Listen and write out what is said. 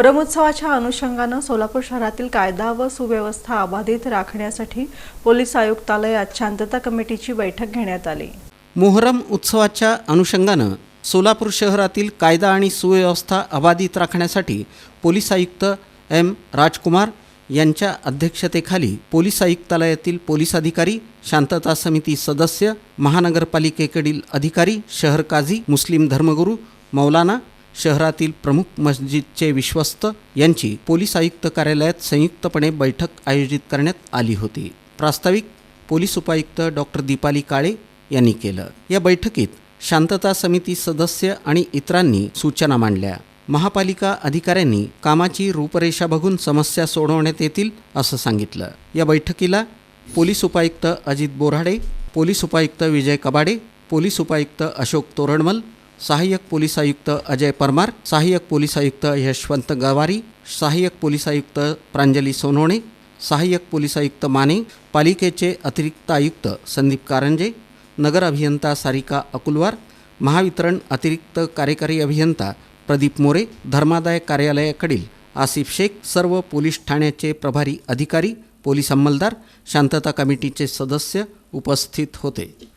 मोहरम उत्सवाच्या अनुषंगानं सोलापूर शहरातील कायदा व सुव्यवस्था अबाधित राखण्यासाठी पोलीस आयुक्तालयात शांतता कमिटीची बैठक घेण्यात आली. मोहरम उत्सवाच्या अनुषंगानं सोलापूर शहरातील कायदा आणि सुव्यवस्था अबाधित राखण्यासाठी पोलीस आयुक्त एम राजकुमार यांच्या अध्यक्षतेखाली पोलीस आयुक्तालयातील पोलीस अधिकारी शांतता समिती सदस्य महानगरपालिकेकडील अधिकारी शहर काझी मुस्लिम धर्मगुरू मौलाना शहरातील प्रमुख मस्जिदचे विश्वस्त यांची पोलीस आयुक्त कार्यालयात संयुक्तपणे बैठक आयोजित करण्यात आली होती. प्रास्ताविक पोलीस उपायुक्त डॉक्टर दीपाली काळे यांनी केलं. या बैठकीत शांतता समिती सदस्य आणि इतरांनी सूचना मांडल्या. महापालिका अधिकाऱ्यांनी कामाची रूपरेषा बघून समस्या सोडवण्यात येतील असं सांगितलं. या बैठकीला पोलीस उपायुक्त अजित बोराडे पोलीस उपायुक्त विजय कबाडे पोलीस उपायुक्त अशोक तोरणमल सहाय्यक पोलीस आयुक्त अजय परमार सहाय्यक पोलीस आयुक्त यशवंत गवारी सहाय्यक पोलीस आयुक्त प्रांजली सोनवणे सहाय्यक पोलीस आयुक्त माने पालिकेचे अतिरिक्त आयुक्त संदीप कारंजे नगर अभियंता सारिका अकुलवार महावितरण अतिरिक्त कार्यकारी अभियंता प्रदीप मोरे धर्मादाय कार्यालयाकडील आसिफ शेख सर्व पोलीस ठाण्याचे प्रभारी अधिकारी पोलीस अंमलदार शांतता कमिटीचे सदस्य उपस्थित होते.